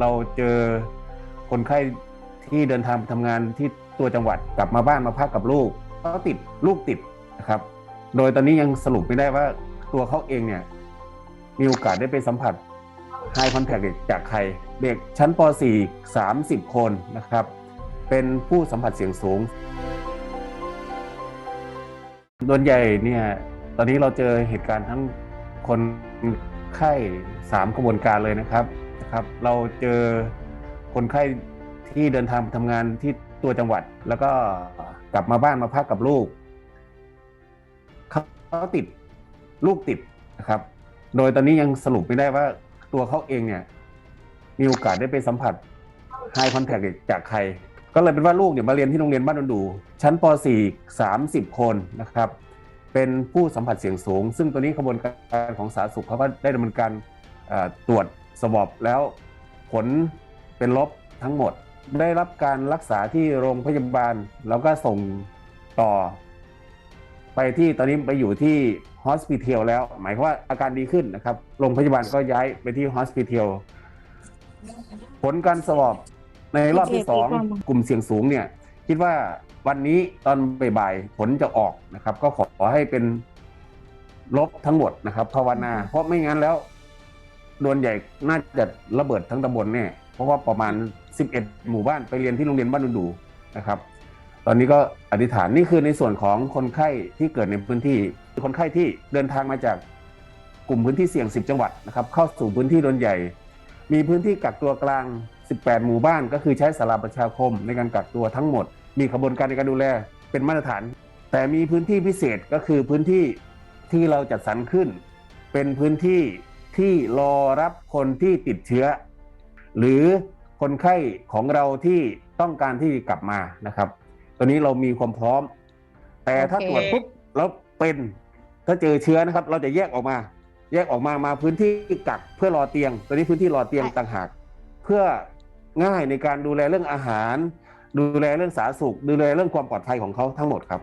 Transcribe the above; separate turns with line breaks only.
เราเจอคนไข้ที่เดินทางไปทำงานที่ตัวจังหวัดกลับมาบ้านมาพักกับลูกก็ติดลูกติดนะครับ โดยตอนนี้ยังสรุปไม่ได้ว่าตัวเขาเองเนี่ย มีโอกาสได้ไปสัมผัส High Contact จากใคร เด็กชั้นป .4 30 คนนะครับ เป็นผู้สัมผัสเสี่ยงสูงโดนใหญ่เนี่ย ตอนนี้เราเจอเหตุการณ์ทั้งคนไข้สามกระบวนการเลยนะครับ นะครับ เราเจอคนไข้ที่เดินทางไปทำงานที่ตัวจังหวัด แล้วก็กลับมาบ้านมาพักกับลูกเขาติดลูกติดนะครับ โดยตอนนี้ยังสรุปไม่ได้ว่าตัวเขาเองเนี่ย มีโอกาสได้ไปสัมผัส High Contact จากใคร ก็เลยเป็นว่าลูกเนี่ยมาเรียนที่โรงเรียนบ้านดอนดู ชั้นป .4 30 คนนะครับ เป็นผู้สัมผัสเสียงสูง ซึ่งตัวนี้กระบวนการของสาธารณสุขเขาก็ได้ดำเนินการตรวจ สวอปแล้วผลเป็นลบทั้งหมด ได้รับการรักษาที่โรงพยาบาล แล้วก็ส่งต่อ ไปที่ตอนนี้ไปอยู่ที่ฮอสพิทอลแล้ว หมายความว่าอาการดีขึ้นนะครับ โรงพยาบาลก็ย้ายไปที่ฮอสพิทอลผลการสวอปในรอบที่สองกลุ่มเสี่ยงสูงเนี่ย คิดว่าวันนี้ตอนบ่ายๆผลจะออกนะครับ ก็ขอให้เป็นลบทั้งหมดนะครับภาวนา เพราะไม่งั้นแล้ว โดนใหญ่น่าจะระเบิดทั้งตำบลแน่เพราะว่าประมาณ 11 หมู่บ้านไปเรียนที่โรงเรียนบ้านดุนดูนะครับ ตอนนี้ก็อธิษฐานนี่คือในส่วนของคนไข้ที่เกิดในพื้นที่คนไข้ที่เดินทางมาจากกลุ่มพื้นที่เสี่ยง 10 จังหวัดนะครับเข้าสู่พื้นที่โดนใหญ่ มีพื้นที่กักตัวกลาง 18 หมู่บ้าน ก็คือใช้สาราประชาคมในการกักตัวทั้งหมด มีขบวนการในการดูแลเป็นมาตรฐาน แต่มีพื้นที่พิเศษก็คือพื้นที่ที่เราจัดสรรขึ้น เป็นพื้นที่ ที่รอรับคนที่ติดเชื้อ หรือคนไข้ของเราที่ต้องการที่กลับมานะครับ ตัวนี้เรามีความพร้อม แต่ถ้า
โอเค
ตรวจปุ๊บแล้วเป็นถ้าเจอเชื้อนะครับ เราจะแยกออกมา แยกออกมามาพื้นที่กักเพื่อรอเตียง ตัวนี้พื้นที่รอเตียงต่างหาก เพื่อง่ายในการดูแลเรื่องอาหาร ดูแลเรื่องสาธารณสุข ดูแลเรื่องความปลอดภัยของเขาทั้งหมดครับ